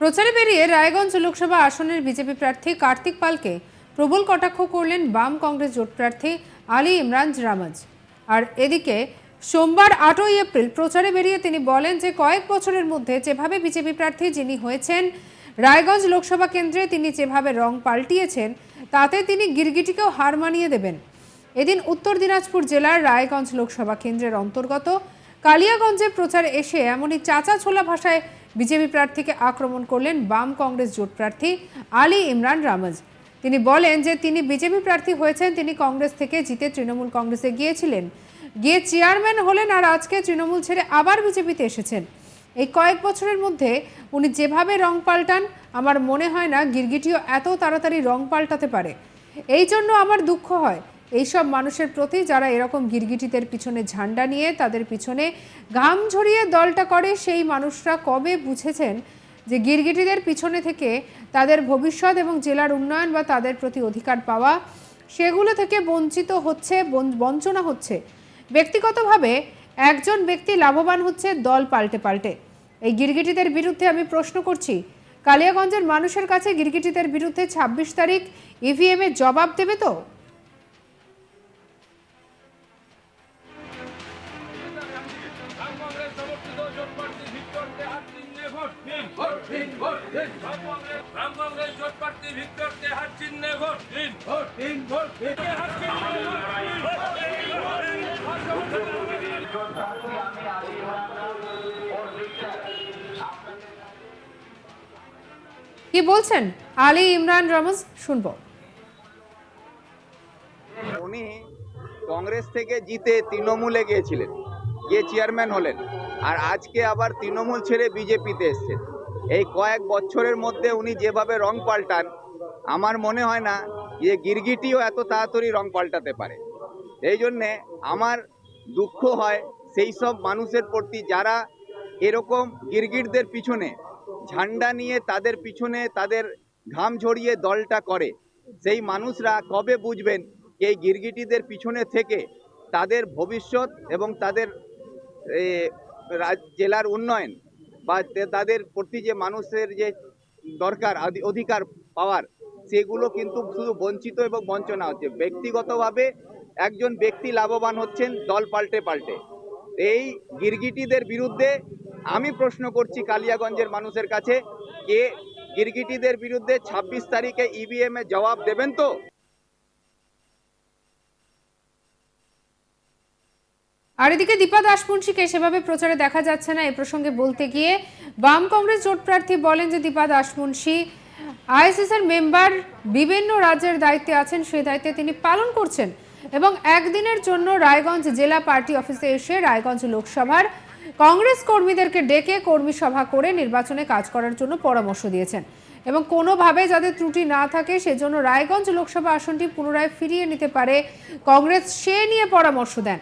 প্রচারে বেরিয়ে রায়গঞ্জ লোকসভা আসনের বিজেপি প্রার্থী কার্তিক পালকে প্রবল কটাক্ষ করলেন বাম কংগ্রেস জোট প্রার্থী আলী ইমরান রামাজ। আর এদিকে সোমবার আটই এপ্রিল প্রচারে বেরিয়ে তিনি বলেন যে কয়েক বছরের মধ্যে যেভাবে বিজেপি প্রার্থী যিনি হয়েছেন, রায়গঞ্জ লোকসভা কেন্দ্রে তিনি যেভাবে রং পাল্টিয়েছেন, তাতে তিনি গিরগিটিকেও হার মানিয়ে দেবেন। এদিন উত্তর দিনাজপুর জেলার রায়গঞ্জ লোকসভা কেন্দ্রের অন্তর্গত কালিয়াগঞ্জে প্রচার এসে এমনই চাচা ছোলা ভাষায় বিজেপি প্রার্থীকে আক্রমণ করলেন বাম কংগ্রেস জোট প্রার্থী আলী ইমরান রামাজ। তিনি বলেন যে তিনি বিজেপি প্রার্থী হয়েছেন, তিনি কংগ্রেস থেকে জিতে তৃণমূল কংগ্রেসে গিয়েছিলেন। গিয়ে চেয়ারম্যান হলেন আর আজকে তৃণমূল ছেড়ে আবার বিজেপিতে এসেছেন। এই কয়েক বছরের মধ্যে উনি যেভাবে রং পাল্টান, আমার মনে হয় না গিরগিটিও এত তাড়াতাড়ি রং পাল্টাতে পারে। এই জন্য আমার দুঃখ হয় এইসব মানুষের প্রতি যারা এরকম গিরগিটিদের পিছনে ঝান্ডা নিয়ে তাদের পিছনে ঘাম ঝরিয়ে দলটা করে, সেই মানুষরা কবে বুঝেছেন যে গিরগিটিদের পিছনে থেকে তাদের ভবিষ্যৎ এবং জেলার উন্নয়ন বা তাদের প্রতি অধিকার পাওয়া, সেগুলো থেকে বঞ্চিত হচ্ছে বঞ্চ- বঞ্চনা হচ্ছে? ব্যক্তিগতভাবে একজন ব্যক্তি লাভবান হচ্ছে, দল পাল্টে পাল্টে। এই গিরগিটিদের বিরুদ্ধে আমি প্রশ্ন করছি, কালিয়াগঞ্জের মানুষের কাছে গিরগিটিদের বিরুদ্ধে ছাব্বিশ তারিখ ইভিএম এর জবাব দেবে তো? কংগ্রেস জোট প্রার্থী চিহ্নে ভোট দিন। ভোট দিন ভোট। কি বলছেন? আলী ইমরান রমজ শুনব। উনি কংগ্রেস থেকে জিতে তৃণমূলে গিয়েছিলেন গিয়ে চেয়ারম্যান হলেন আর আজকে আবার তৃণমূল ছেড়ে বিজেপিতে এসছেন। এই কয়েক বছরের মধ্যে উনি যেভাবে রং পাল্টান, আমার মনে হয় না যে গিরগিটিও এত তাড়াতাড়ি রং পাল্টাতে পারে। এই জন্যে আমার দুঃখ হয় সেই সব মানুষের প্রতি যারা এরকম গিরগিটদের পিছনে, ঝান্ডা নিয়ে তাদের পিছনে তাদের ঘাম ঝরিয়ে দলটা করে, সেই মানুষরা কবে বুঝবেন এই গিরগিটিদের পিছনে থেকে তাদের ভবিষ্যৎ এবং তাদের জেলার উন্নয়ন? বা তাদের প্রতি যে মানুষের যে দরকার অধিকার পাওয়ার সেগুলো কিন্তু শুধু বঞ্চিত এবং বঞ্চনা হচ্ছে। ব্যক্তিগতভাবে একজন ব্যক্তি লাভবান হচ্ছেন, দল পাল্টে পাল্টে। এই গিরগিটিদের বিরুদ্ধে আমি প্রশ্ন করছি কালিয়াগঞ্জের মানুষের কাছে, কে গিরগিটিদের বিরুদ্ধে ছাব্বিশ তারিখে ইভিএম এ জবাব দেবেন তো? আর এদিকে দীপা দাসপুঞ্চিকে সেভাবে প্রচারে দেখা যাচ্ছে না, এ প্রসঙ্গে বলতে গিয়ে বাম কংগ্রেস জোট প্রার্থী বলেন যে দীপা দাসপুঞ্চি আইএসএস এর মেম্বার বিভিন্ন রাজ্যের দায়িত্বে আছেন, সেই দায়িত্বে তিনি পালন করছেন এবং একদিনের জন্য রায়গঞ্জ জেলা পার্টি অফিসে এসে রায়গঞ্জ লোকসভার কংগ্রেস কর্মীদেরকে ডেকে কর্মী সভা করে নির্বাচনে কাজ করার জন্য পরামর্শ দিয়েছেন এবং কোনোভাবে যাতে ত্রুটি না থাকে সেজন্য রায়গঞ্জ লোকসভা আসনটি পুনরায় ফিরিয়ে নিতে পারে কংগ্রেস, সে নিয়ে পরামর্শ দেন।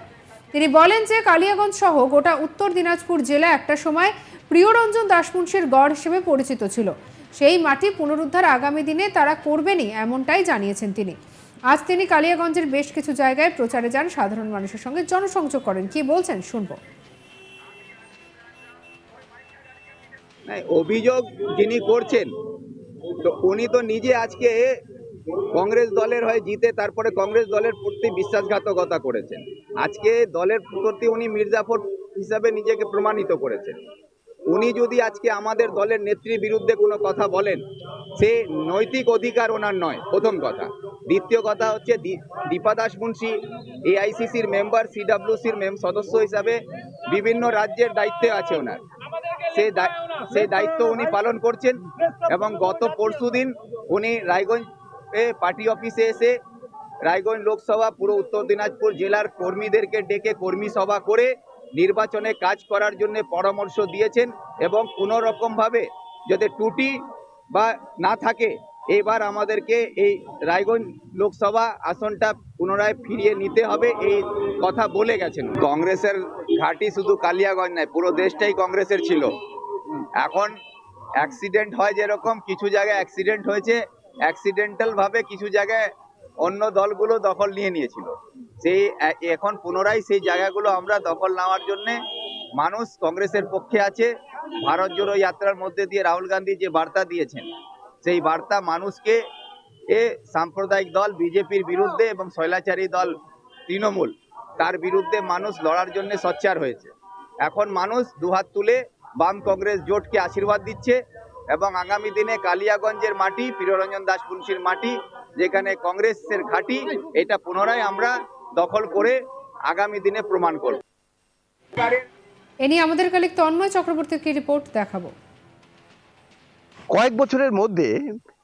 তিনি বলেন যে কালিয়াগঞ্জ সহ গোটা উত্তর দিনাজপুর জেলা একটা সময় প্রিয়রঞ্জন দাসমুন্সির গড় হিসেবে পরিচিত ছিল। সেই মাটি পুনরুদ্ধার আগামী দিনে তারা করবেনই এমনটাই জানিয়েছেন তিনি। আজ তিনি কালিয়াগঞ্জের বেশ কিছু জায়গায় প্রচারে যান, সাধারণ মানুষের সঙ্গে জনসংযোগ করেন। কি বলছেন? শুনব। অভিযোগ যিনি করছেন, তো উনি তো নিজে আজকে কংগ্রেস দলের হয়ে জিতে তারপরে কংগ্রেস দলের প্রতি বিশ্বাসঘাতকতা করেছেন। আজকে দলের প্রতি উনি মির্জাফর হিসাবে নিজেকে প্রমাণিত করেছেন। উনি যদি আজকে আমাদের দলের নেত্রীর বিরুদ্ধে কোনো কথা বলেন, সে নৈতিক অধিকার ওনার নয়, প্রথম কথা। দ্বিতীয় কথা হচ্ছে দীপা দাস মুন্সি এআইসিসির মেম্বার, সিডাব্লিউসির মেম, সদস্য হিসাবে বিভিন্ন রাজ্যের দায়িত্বে আছে ওনার। দায়- সেই দায়িত্ব উনি পালন করছেন এবং গত পরশুদিন উনি রায়গঞ্জ পার্টি অফিসে এসে রায়গঞ্জ লোকসভা পুরো উত্তর দিনাজপুর জেলার কর্মীদেরকে ডেকে কর্মী সভা করে নির্বাচনে কাজ করার জন্য পরামর্শ দিয়েছেন এবং কোনো রকমভাবে যাতে ত্রুটি বা না থাকে, এবার আমাদেরকে এই রায়গঞ্জ লোকসভা আসনটা পুনরায় ফিরিয়ে নিতে হবে এই কথা বলে গেছেন। কংগ্রেসের ঘাঁটি শুধু কালিয়াগঞ্জ নয়, পুরো দেশটাই কংগ্রেসের ছিল। এখন অ্যাক্সিডেন্ট হয় যেরকম, কিছু জায়গায় অ্যাক্সিডেন্ট হয়েছে অ্যাক্সিডেন্টালভাবে কিছু জায়গায় অন্য দলগুলো দখল নিয়ে নিয়েছিল। সেই এখন পুনরায় সেই জায়গাগুলো আমরা দখল নেওয়ার জন্যে মানুষ কংগ্রেসের পক্ষে আছে। ভারত জোড়ো যাত্রার মধ্যে দিয়ে রাহুল গান্ধী যে বার্তা দিয়েছেন, সেই বার্তা মানুষকে এ সাম্প্রদায়িক দল, বিজেপির বিরুদ্ধে এবং শৈলাচারী দল তৃণমূল, তার বিরুদ্ধে মানুষ লড়ার জন্য সচ্চার হয়েছে। এখন মানুষ দুহাত তুলে বাম কংগ্রেস জোটকে আশীর্বাদ দিচ্ছে এবং আগামী দিনে কালিয়াগঞ্জের মাটি প্রিয়রঞ্জন দাস মুন্সির মাটি যেখানে কংগ্রেসের ঘাঁটি এটা পুনরায় আমরা দখল করে আগামী দিনে প্রমাণ করব। এ নিয়ে আমাদের কালিক তন্ময় চক্রবর্তীকে রিপোর্ট দেখাবো? কয়েক বছরের মধ্যে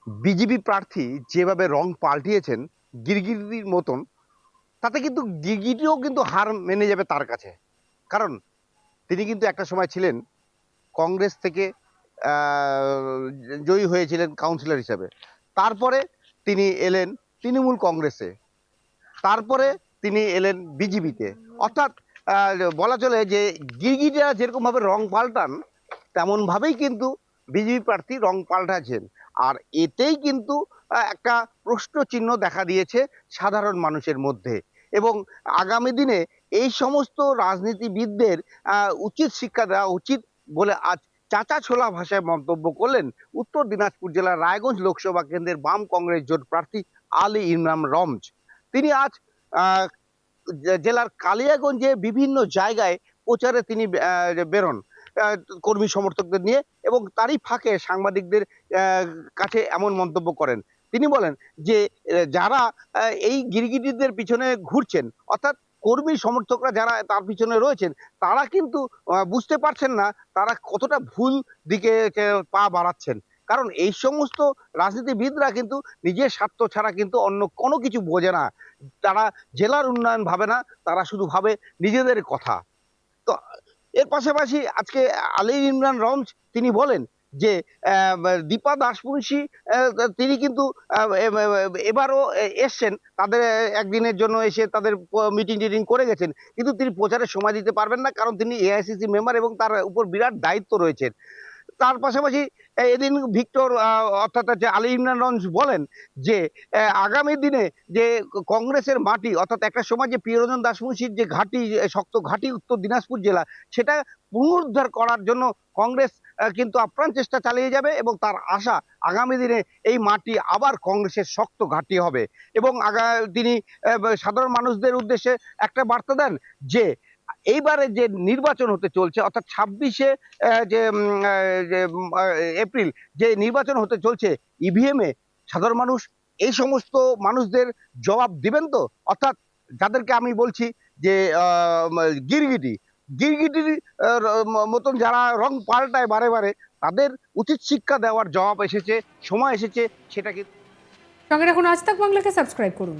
বিজেপি প্রার্থী যেভাবে রং পাল্টিয়েছেন গিরগিটির মতন তাতে কিন্তু গিরগিটিও কিন্তু হার মেনে যাবে তার কাছে। কারণ তিনি কিন্তু একটা সময় ছিলেন কংগ্রেস থেকে আহ, জয়ী হয়েছিলেন কাউন্সিলর হিসাবে। তারপরে তিনি এলেন তৃণমূল কংগ্রেসে। তারপরে তিনি এলেন বিজেপিতে। অর্থাৎ বলা চলে যে গিরগিটিরা যেরকমভাবে রং পাল্টান, তেমনভাবেই কিন্তু বিজেপি প্রার্থী রং পাল্টাছেন আর এতেই কিন্তু একটা প্রশ্ন চিহ্ন দেখা দিয়েছে সাধারণ মানুষের মধ্যে। এবং আগামী দিনে এই সমস্ত রাজনীতিবিদদের উচিত শিক্ষা দেওয়া উচিত বলে আজ চাচা ছোলা ভাষায় মন্তব্য করলেন উত্তর দিনাজপুর জেলার রায়গঞ্জ লোকসভা কেন্দ্রের বাম কংগ্রেস জোট প্রার্থী আলী ইমরান রমজ। তিনি আজ জেলার কালিয়াগঞ্জে বিভিন্ন জায়গায় প্রচারে তিনি বেরোন কর্মী সমর্থকদের নিয়ে এবং তারই ফাঁকে সাংবাদিকদের কাছে এমন মন্তব্য করেন। তিনি বলেন যে যারা এই গিরগিটিদের পিছনে ঘুরছেন, অর্থাৎ কর্মী সমর্থকরা যারা তার পিছনে রয়েছেন, তারা কিন্তু বুঝতে পারছেন না তারা কতটা ভুল দিকে পা বাড়াচ্ছেন। কারণ এই সমস্ত রাজনীতিবিদরা কিন্তু নিজের স্বার্থ ছাড়া কিন্তু অন্য কোনো কিছু বোঝে না। তারা জেলার উন্নয়ন ভাবে না, তারা শুধু ভাবে নিজেদের কথা। তো, এর পাশাপাশি আজকে আলী ইমরান রমজ তিনি বলেন যে দীপা দাসমুন্সি তিনি কিন্তু এবারও এসছেন। তাদের একদিনের জন্য এসে তাদের মিটিং টিটিং করে গেছেন। কিন্তু তিনি প্রচারে সময় দিতে পারবেন না, কারণ তিনি এআইসিসি মেম্বার এবং তার উপর বিরাট দায়িত্ব রয়েছেন তার পাশাপাশি এদিন ভিক্টর অর্থাৎ হচ্ছে আলী ইমরানগঞ্জ বলেন যে আগামী দিনে যে কংগ্রেসের মাটি, অর্থাৎ একটা সময় যে প্রিয়রঞ্জন দাসমুন্সির যে ঘাঁটি শক্ত ঘাঁটি উত্তর দিনাজপুর জেলা, সেটা পুনরুদ্ধার করার জন্য কংগ্রেস কিন্তু আপ্রাণ চেষ্টা চালিয়ে যাবে এবং তার আশা আগামী দিনে এই মাটি আবার কংগ্রেসের শক্ত ঘাঁটি হবে। এবং তিনি সাধারণ মানুষদের উদ্দেশ্যে একটা বার্তা দেন যে, এইবারে যে নির্বাচন হতে চলছে, অর্থাৎ ছাব্বিশে যে এপ্রিল যে নির্বাচন হতে চলছে ইভিএমে সাধারণ মানুষ এই সমস্ত মানুষদের জবাব দিবেন তো? অর্থাৎ যাদেরকে আমি বলছি যে গিরগিটি গিরগিটির মতন যারা রং পাল্টায় বারে বারে, তাদের উচিত শিক্ষা দেওয়ার জবাব এসেছে, সময় এসেছে, সেটাকে সঙ্গে রাখুন, আজ তাক বাংলাকে সাবস্ক্রাইব করুন।